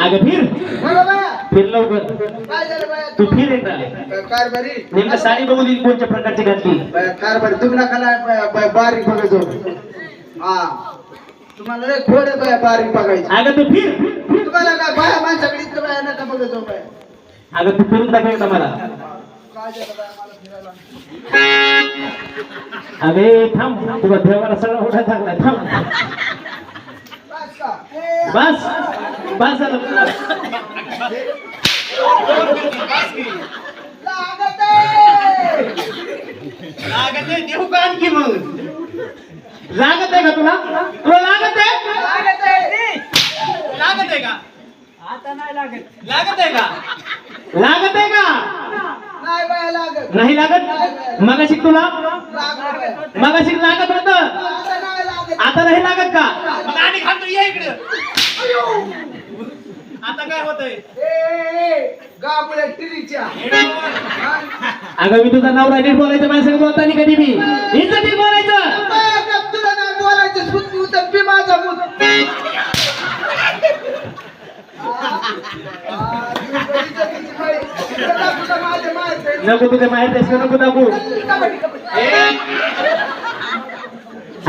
अगं फिर. फिर लवकर. तू फिर नेमकं साडी बघू दिली कोणत्या प्रकारची घातली. कारभारी तुम्ही नका बारीक बघायचो हा तुम्हाला लय खोड बारीक बघायचं अगं तू फिर. तुम्हाला काय बाया इतकं बाया नका अगं तू फिरून दाखव एकदा मला. काय थांब. तुला देवाला सगळा उठा चांगला थांब. बस बस झालं. लागत आहे. लागत देऊ का आणखी मग? लागत आहे का तुला? तुला लागत आहे? लागत आहे. लागत आहे का? आता नाही लागत. लागत आहे का? लागत आहे का? नाही बाया लागत. नाही लागत? मगाशी तुला. मगाशी लागत होत. आता नाही लागत नाही का? मग आणि खातो ये इकडे. आता काय होतंय? टिरीच्या. हा? अगं मी तुझा नवरा नीट बोलायचं माझ्या बोलताना कधी मी नीट बोलायचं. तुला नाही बोलायचं सुत उतर पी माझा मूत. नको तुझ्या माहीत नको दाखवू.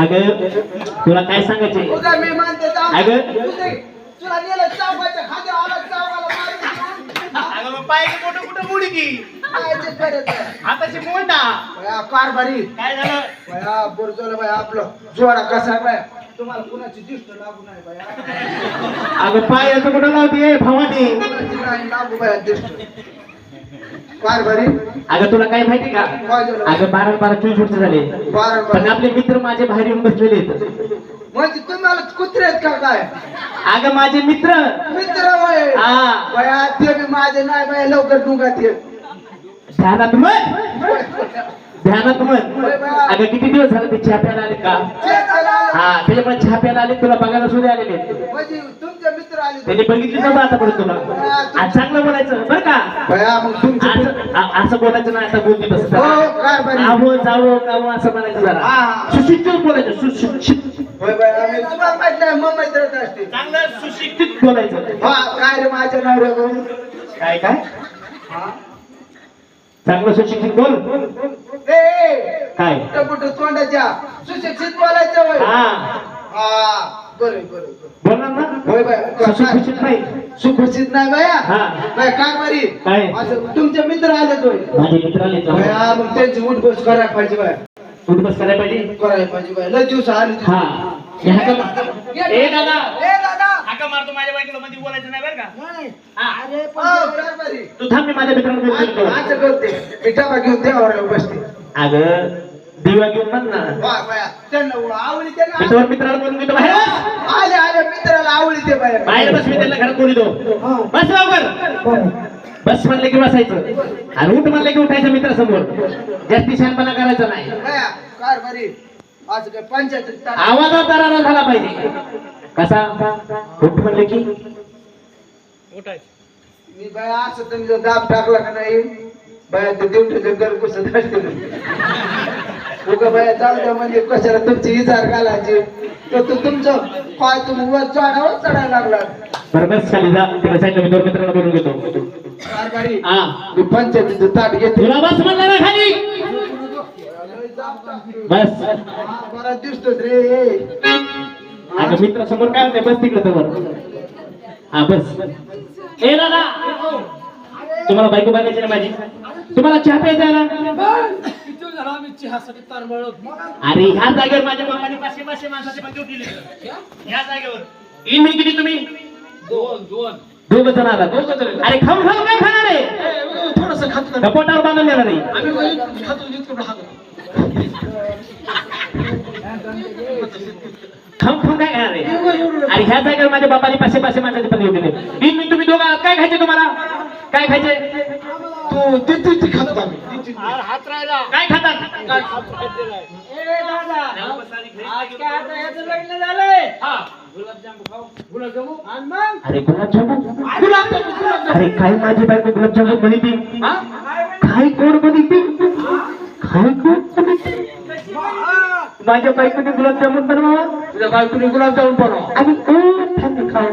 अगं तुला काय सांगायचे. अगं. काय ते करत आहे? हाताची मोठा बाया, कारभारी काय झालं? बाया बोरजोला बाया आपलं. जोडा कसा आहे बाया? तुम्हाला कुणाची दिष्ट लागू नाही बाया? अगं पाय कुठं लावते? भवानी. लागू बाया दिष्ट. कारभारी अगं तुला काय माहिती का? काय झालं? अगं बारा बारा चोवीस वर्ष झाले. बारा पण आपले मित्र माझे बाहेर येऊन बसलेले आहेत. म्हणजे तुम्हाला कुत्रे आहेत का काय? अगं माझे मित्र. मित्र हा. बाया ते बी माझे नाही बाया लवकर डुंगात ये. ध्यानात मन ध्यानात मन अगं किती दिवस झाले ते छाप्याला आले का? हा त्याच्यामुळे छाप्याला आले तुला बघायला सुद्धा आलेले आहेत. म्हणजे तुमचे मित्र आले. त्यांनी बघितली नव्हतं आतापर्यंत तुला. आज चांगलं बोलायचं. बरं का? बाया मग तुमचे असं आ- असं बोलायचं नाही असं बोलते तसं हो कारभारी आवो जावो कावो असं म्हणायचं जरा. हा. सुशिक्षित बोलायचं सुशिक्षित. होय बाया मी तुम्हाला माहीत नाही मुंबईत राहत असते चांगलं सुशिक्षित बोलायचं. हा काय रे माझ्या नवऱ्याकडून काय काय? हा? चांगलं सुशिक्षित बोल. ए, ए काय? टपुट तोंडाच्या. सुशिक्षित बोलायचं वय हा. हा. बोलणार ना. होय बाय. सुशिक्षित नाही. सुशिक्षित नाही बाया. हा. बाय काय बरी? काय? असं तुमचे मित्र आले तो माझे मित्र आले तर. बाया मग त्यांची उठबस करायला पाहिजे बाय. तू बस करायला पाहिजे? करायला पाहिजे बाय. लय दिवस आले. हा. हे हाका मार. ए दादा. ए दादा. हाका मारतो माझ्या बायकोला मध्ये बोलायचं नाही बरं का? नाही. हा. अरे पण हो, काय बरी. तू थांब मी माझ्या मित्राला बोलतो. असं करते. मिठाबा घेऊन देवावर बसते. अगं दिवा घेऊन म्हण ना त्यांना आवडी त्यांना तुझ्या मित्राला बोलून घेतो बाहेर. आले आले. मित्राला आवडी ते बाया बाहेर बस मी त्याला घरात बोलितो बस लवकर. बस म्हणलं की बसायचं. आणि उठ म्हणलं की उठायचं मित्रासमोर. जास्ती शहाणपणा करायचा नाही. आज काय पंचायत आवाजात दरारा झाला पाहिजे. कसा? उठ म्हणलं की. मी बाया असं तुम्ही दाब टाकला का नाही? बाया ते देवठे घर असते. उगा बाया जाऊ द्या म्हणजे कशाला तुमची इजार घालायची? तर तू तुमचं पाय तुम्ही वर चढावर चढायला लागला बरं बस खाली जा. तिला सांगितलं मी दोन मित्राला बोलून घेतो. कारभारी हा. मी पंचायतीचं ताट घेते. तुला बस म्हणलं ना खाली. बस. बरा दिसतोच रे. अगं मित्रासमोर काय होते बस तिकडे तर हा बस. ए दादा. तुम्हाला बायको बघायची ना माझी? तुम्हाला चहा प्यायचा आहे ना? अरे ह्या जागेवर माझ्या बाबाने पाचशे पाचशे माणसाचे पण दिले ह्या जागेवर. तीन मिनिट किती तुम्ही? दोन दोन. दोघ जण आला अरे खाऊन खाऊन काय खाणार आहे. थोडस खातो कपोटावर बांधून देणार नाही आम्ही वही खातो जितकं खातो खाऊन खाऊन काय खाणार आहे? अरे ह्या जागेवर माझ्या बाबाने पाचशे पाचशे माणसाचे पण दिले तीन मिनिट तुम्ही दोघं. काय खायचे तुम्हाला? काय खायचे? तू ते ते ते खातो आम्ही. हात राहिला. काय खातात? ए दादा आज काय आता ह्याचं लग्न झालंय? हा. गुलाबजामू आणि मग? अरे गुलाबजामुन अरे काय माझी बायको गुलाबजामुन बनवते? काय कोण बनवते? काय कोण बनवते? हा, माझ्या बायकोने गुलाबजामुन बनवा तुझ्या बायकोने गुलाबजामुन बनव. आणि वाटाणे खाऊ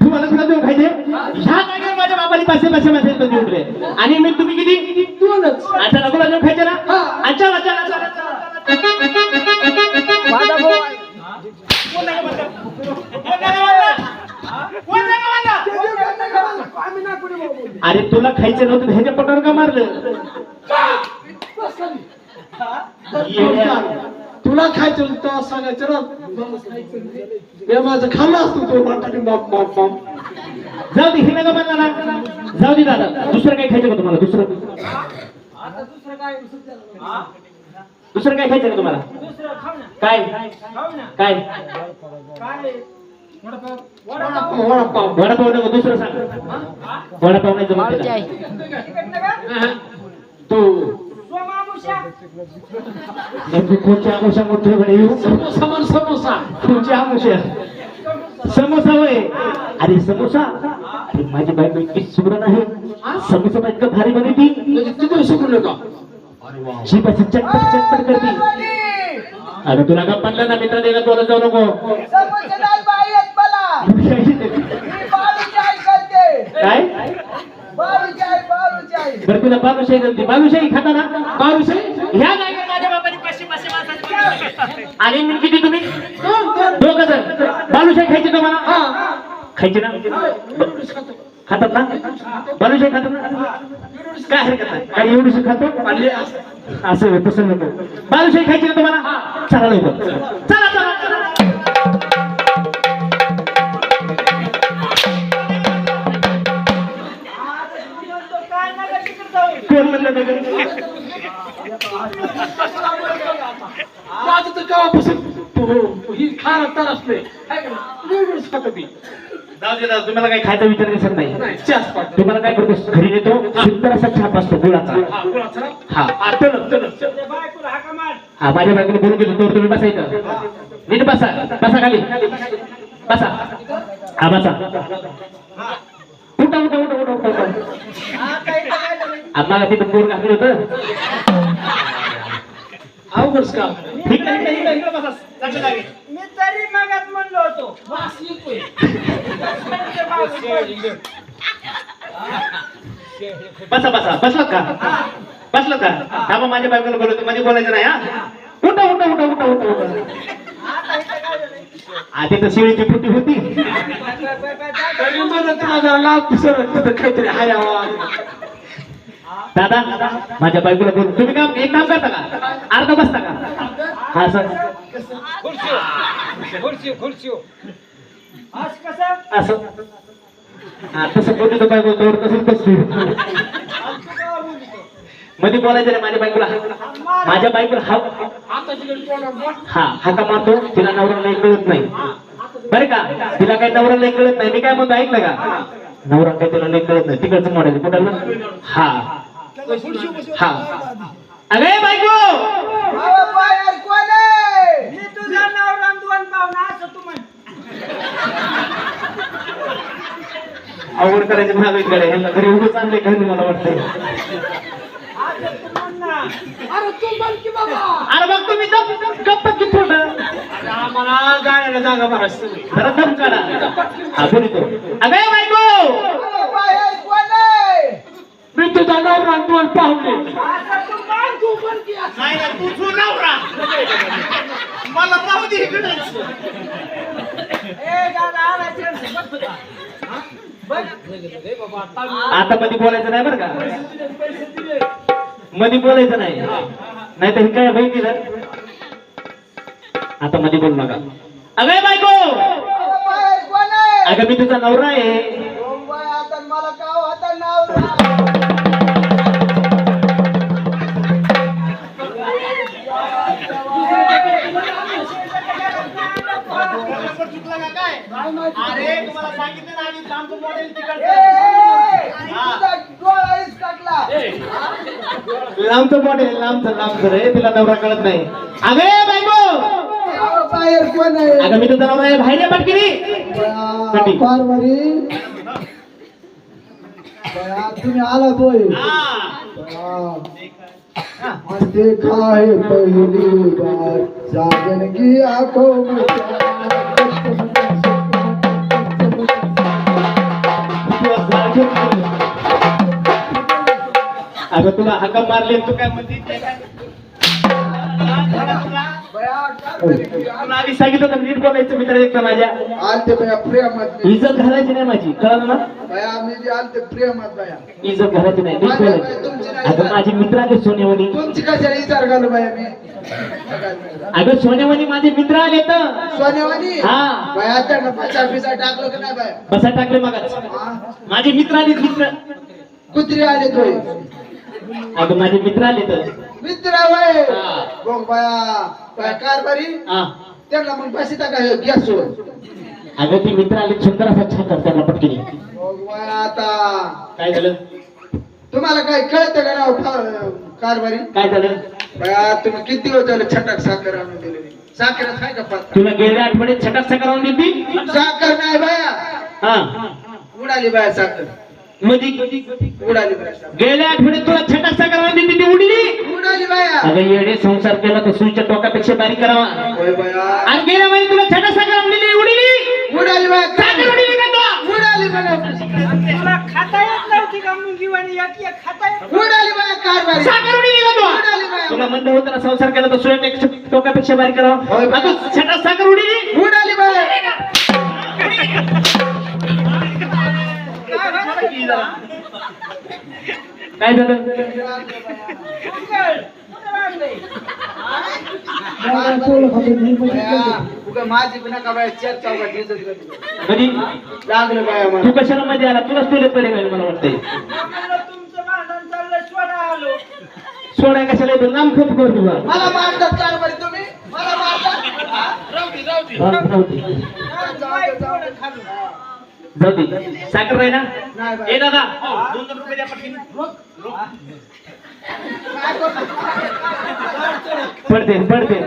तुम्हाला गुलाबजामुन खायचे? ह्या जागेवर माझ्या बाबाने पाचशे पाचशे मासे देऊन उठले आणि मी तुम्ही किती? दोनच. अच्छा ना गुलाबजामुन खायचे ना? अच्छा अच्छा? अरे तुला खायचं नव्हतं ह्याच्या पोटावर का मारलं. तुला खायचं तेव्हा सांगायचं ना? मी माझं खाल्लं असतं तो वाटाणे बाप बाप बाप. जाऊ दे हे नका म्हणला ना? जाऊ दे दादा दुसरं काय खायचं का तुम्हाला? दुसरं? दुसरं काय खायचं का तुम्हाला? काय? काय? वडापाव. वडापाव नको दुसरं सांग. वडापाव नाही जमत तिला. तू नेमकी कोणच्या आमुषा मोठ्याकडे येऊ समोसा म्हण. समोसा कोणची आमुषा समोसा होय. अरे समोसा? अरे माझी बायको इतकी सुगरण आहे. समोसा पण इतकं भारी बनवती. म्हणजे तिथे नका अरे वा. शिपाची चटपट चटपट करते. अरे तुला का म्हणलं ना मित्र देगा तोला जाऊ नको. काय? बरं तुला बालुशाही जमते बालुशाही खाता ना बालुशाही? ह्या जागेवर माझ्या बापाने पाचशे पाचशे माणसाची. आणि मी किती तुम्ही? दोघ जण. बालुशाही खायची तुम्हाला खायची ना? खातात ना? बालुशाही खातात ना? काय हरकत नाही. काय एवढीशी खातो? असं. तसं नको बालुशाही खायची ना तुम्हाला? चला लवकर चला चला चला माझं तर केव्हापासून तू ही खायला तर असले नूडल्स खातो मी जाऊ दे दादा, तुम्हाला काही खायचा विचार दिसत नाही. चहाच तुम्हाला काय करतो? घरी नेतो. सुंदर असा छाप असतो गुळाचा. हा गुळाचा ना? हा. माझ्या बायकोने बोलून घेतो तोवर तुम्ही बसायचं. नीट बसा. बसा खाली. बसा. हा बसा. उठा उठा उठा उठा उठा. उठा आम्हाला तिथं पोर घातलं होतं. अवघडच काम इकडे, इकडे, इकडे बसा. मी तरी मगात म्हणलो होतो. वास येतोय. बसा बसा बसलात का? बसलात का? थांबा माझ्या बायकोला बोलवतो मध्ये बोलायचं नाही हा? उठा उठा उठा उठा उठा उठा. आधी तर शिळीची फुटी होती. तरी जरा लाभ तिथं काहीतरी हाय आवाज. दादा माझ्या बायकोला बोल तुम्ही काम एक काम करता का? अर्धा बसता का? हा सर. असं हा तसं बोलतो तो बायको तोवर तसंच बसतो मध्ये बोलायचं नाही माझ्या बायकोला माझ्या बायकोला हा आता तिकडे तोंडावर हा हाका मारतो. तिला नवरा नाही कळत नाही. बरं का? तिला काही नवरा नाही कळत नाही. मी काय म्हणतो ऐकलं का? नवरा काही तिला नाही कळत नाही. तिकडचं मॉडेल कुठलं हा. हा. अरे बायको! आवड करायची महागाईकडे ह्यांना घरी उभं आणले घरी मला वाटतंय. अरे तू बोल की बाबा. अरे बघ तुम्ही गप्प की थोडं अरे आम्हाला जाण्याला जागा तुम्ही जरा दम काढा. हा अगे बायको! तुझा नवरा दोन पाहुणे नाही ना तू तू नवरा मला पाहू दे आता मध्ये बोलायचं नाही बरं का? मध्ये बोलायचं नाही. नाही तर काय बहिणी ना आता मध्ये बोलू नका. अगं बायको! अगं मी तुझा नवरा आहे. काय माहिती मॉडेल तिकडे लांबचं पॉटेल लांबचं लांबचं रे तिला नवरा कळत नाही. अरे बायको! बाहेर मी तर नवरा आहे पटकिरी. कटी. पारवरी. तुम्ही आला तोय बया. देखा है पहली बार साजन की आखो अगं तुला हाका मारले तू काय म्हणते? तरी तुला आधी सांगितलं होतं नीट बोलायचं मित्र एकटा माझ्या. आलते बया प्रेमात मी. इज्जत घालायची नाही माझी कळलं ना? बया मी जे आलते प्रेमात बया. इज्जत घालायची नाही नीट बोलायची. अगं माझी मित्र आले सोनेवणी तुमची कशाला विचार घालू बाया मी? अगं सोनेवणी माझे मित्र आले तर? सोनेवानी हा. त्यांना पैसा पिसा टाकलं की नाही बाया बसा टाकले मगाच. हा? माझे मित्र आले मित्र. कुत्री आले तोय अगं माझे मित्र आले तर? मित्र वय बाया कारभारी हा. त्यांना मग पैसे टाका गॅसवर अगं ती मित्र आले सुंदर असा छान पटकिनी. बाया आता. काय झालं? तुम्हाला काय कळतं का नाव फा- कारभारी काय झालं? तुम्ही किती दिवस झाले छटाक साखर आणून दिलेली साखर काय का पत्ता तुला गेल्या आठवड्यात छटाक सकाळ दिली साखर नाही बाया. हा. उडाली बाया साखर. म्हणजे उडाली बाया साखर. गेल्या आठवड्यात तुला छटाक सकाळ दिली ती उडली? उडाली बाया. अगं येडे संसार केला तर सुईच्या टोकापेक्षा बारीक करावा. होय बाया. आणि गेल्या महिन्यात तुला छटाक सकाळ दिली उडली? उडाली बाया. साखर उडली का तो उडाली बाया. तुला खाता येत नव्हती का मुलगी वाणी? एक एक खाता येत उडाली बाया कारभारी. साखर उडली का तो उडाली बाया तुला म्हणलं होतं ना संसार केला तर सुईपेक्षा टोकापेक्षा बारीक करावा. आता छटाक साखर उडली उडाली बाया काय झालं? बाया, उगा माझी पण नका बाया चार चौकात इज्जत करते. कधी? लागलं बाया तू मला कशाला मध्ये आला? तुलाच तुला काय मला वाटतंय. तुमचं भांडण चाललंय सोडा आलो. सोडाय कशाला येतो? नाम खूप कर तुला. मला मारतात कारभारी तुम्ही? मला मारतात? हा, जाऊ दे. खालून. जाऊ दे. साखर ना? नाही बाई. ए दादा. दोन दोन रुपये द्या पटकन. पडते पडते.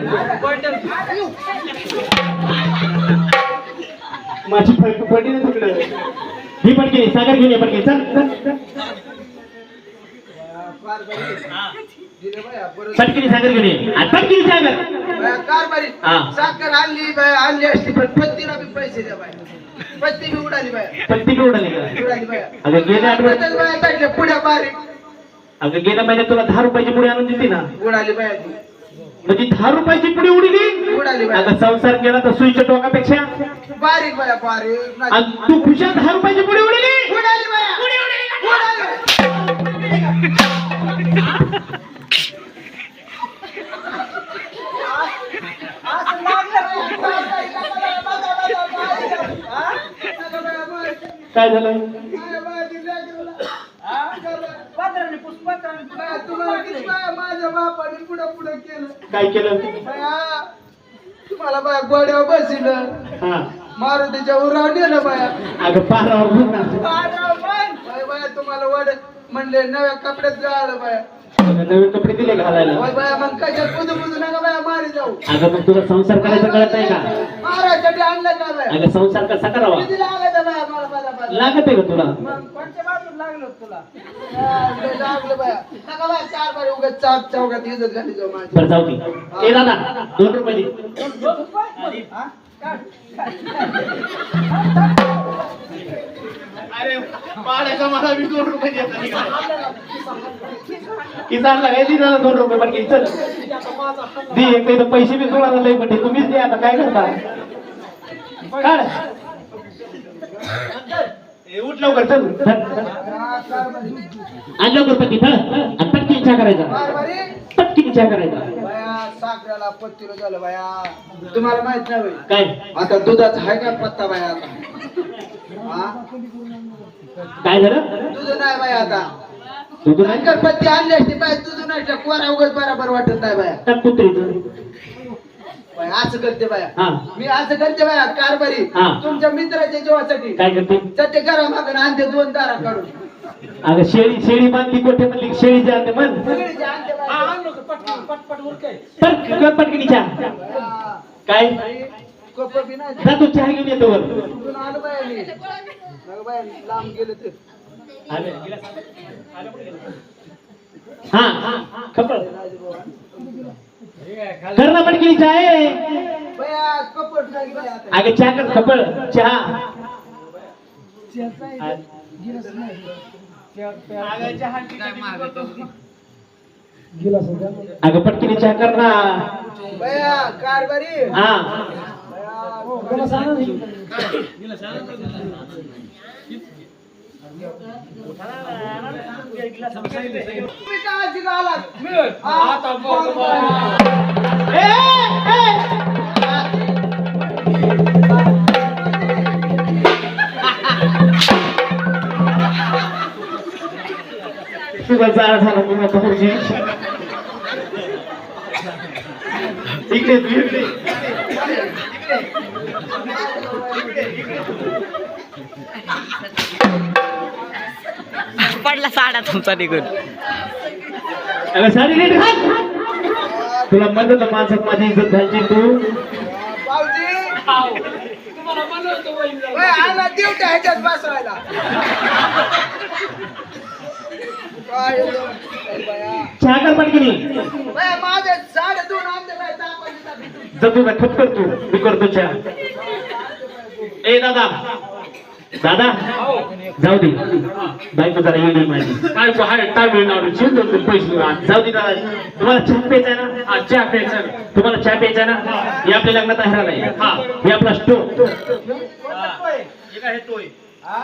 माझी पडली ना तिकडे. ही पण साखर घेऊन ये पण चल चल, चल. दिलं बाया, बरं. पटकिनी साखर आणली बाया आणली असती पण पत्तीला बी पैसे द्या बाया. पत्ती बी उडाली बाया. पण ती उडाली उडाली बाया. अगं गेल्या आठवड्यात बाया टाकल्या पुढ्या बारीक. अगं गेल्या महिन्यात तुला दहा रुपयाची पुडी आणून दिली ना. उडाली बाया. म्हणजे दहा रुपयाची पुडी उडली उडाली बाया. अगं संसार केला तर सुईच्या टोकापेक्षा. बारीक बाया बारीक. आणि तू खुशाल दहा रुपयाची पुडी उडली उडाली बाया. उडाली असं काय झालं माझ्या बापाने पुढं पुढं केलं? काय केलं बाया, तुम्हाला बाया गोड्यावर बसिलं हा. मारुतीच्या उरावर नेलं बाया. अगं पारावर. बाय. बाया तुम्हाला वड म्हणले नव्या कपड्यात जाळलं बाया. नवीन कपडे दिले घालायला? होय बाया मग कशात बुजू बुजू नका बाया मारी जाऊ. अगं मग तुला संसार करायचं कळत नाही का? महाराजासाठी आणलं का बाया? अगं संसार कसा करावा? किती बाया मला लागत आहे का तुला? मग कोणत्या बाजूला लागलं होतं तुला? लय लागलं बाया. नका बाया चार बारी उगाच चाप चौकात इज्जत घाली जाऊ माझी. बरं जाऊ दे. ए दादा दोन रुपये दे. हा? अरे पाण्याचा मला मी दोन रुपये देत नाही. किसानला काय दिला दोन रुपये? पण घे चल. दे एक तर पैसे बी सोडायला लय पण तुम्हीच दे आता. काय करता? काढ. ए, उठ लवकर चल. चल. आणि पटकीन चहा करायचा. पटकीन चहा करायचा. बाया साखरेला पत्तीला झालं बाया तुम्हाला माहीत नाही काय? आता दुधाचा आहे का पत्ता बाया आता? हा? काय झालं? दूध नाही बाया आता. तू नाही? शंकर पत्ती आणली असती बाय दूध नाही. कोरा उगाच बरोबर वाटत नाही बाया टाक कुत्रीचं बाया असं करते बाया. हा. मी असं करते बाया कारभारी. हा. तुमच्या मित्राच्या जीवासाठी. काय करते? सत्य करा मागून आणते दोन दारा काढून. अगं शेळी शेळी बांधली कोठे म्हणली? शेळी जाते म्हण. सगळी. हा. तर हा. काय? बाई, कोपं बी नाही. जा तू चहा घेऊन येतो वर. आलो मी. लांब गेलो ते. हा खबर कर ना पटकनी चहा आहे. बया कपड नाही बाई आता. अगं चहा कर खबर चहा. अगं पटकीने चहा कर. ना हा आलात? हा, आता जाळ झाला तुझा भाऊजी इकडे तू इकडे. पडला साडा तुमचा निघून. साडी नीट तुला तर माणसात माझी इज्जत घालची तू. आला ह्याच्यात बसवायला. काय? येतो? बया. चहा कर पटकिनी बया, माझे साडेदोन आणले बाई, तापाचे ताप. जतू का ठप कर तू. मी करतो चहा. ए दादा. दादा जाऊ दे. बायको जरा येईल माझी. काय तू हाय काय मिळणार शिव दोन पैसे आण. जाऊ दे दादा. तुम्हाला चहा प्यायचा आहे ना? हा चहा प्यायचा. तुम्हाला चहा प्यायचा आहे ना? हे आपल्या लग्नात आहे नाही हा हे आपला स्टोव हा?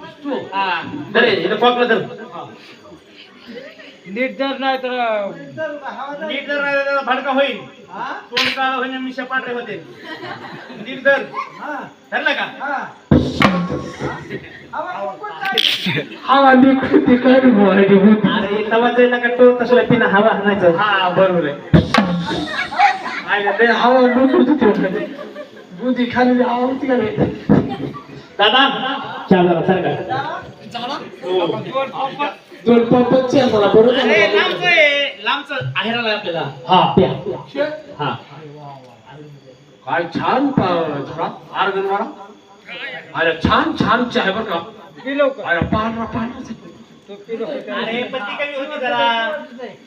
अरे इथं कॉकला तर नीट जर नाही तर. नीट जर राहिलं तर भडका होईल. हा? तोंड काळं होईल आणि मिशा पांढरे होते. नीट जर हा, ठरलं का. हवा कुठं ती काय बोलायची होती अरे तवा जायला का तो? तसला पिना हवा हाणायचं हा बरोबर आहे. आहे ते ते- हवा लुटत होती. बुद्धी खाली हवा होती का नाही? दादा. चहा जरा सरका दोन पंपाचे मला बरोबर अरे लांबचं आहे. लांबचं आहेराला आहे आपल्याला. हा प्या. हा. काय छान आर्गन वाला अरे छान छान चहा बरं का. अरे पांढरा पांढरा अरे पत्ती कमी होती जरा.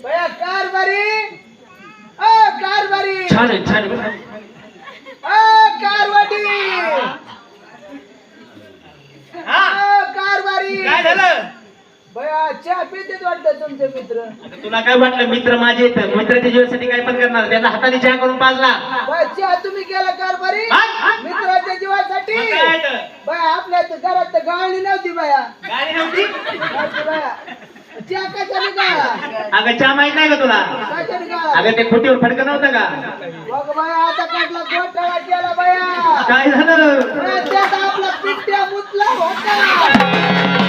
बया, कारभारी अ, कारभारी छान आहे छान आहे. अ, कारवाडी हा. कारभारी. काय झालं? बया चहा पिते वाटतं तुमचे मित्र. आता तुला काय वाटलं मित्र माझे आहेत. मित्राच्या जीवासाठी काय पण करणार. त्याला हाताने चहा करून पाजला. बया चहा तुम्ही केला कारभारी? हा? हा? मित्राच्या जीवासाठी? मग काय तर? बया आपल्या तर घरात तर गाळणी नव्हती बया. गाडी नव्हती? नव्हती बया. चहा कशाने गाळा अगं चहा माहीत नाही का तुला? कशाने गाळा अगं ते खोटीवर फडकं नव्हतं का? बघ बया आता काढला घोटाळा केला बया. काय झालं? त्यात आपला पिट्ट्या मुतला होता.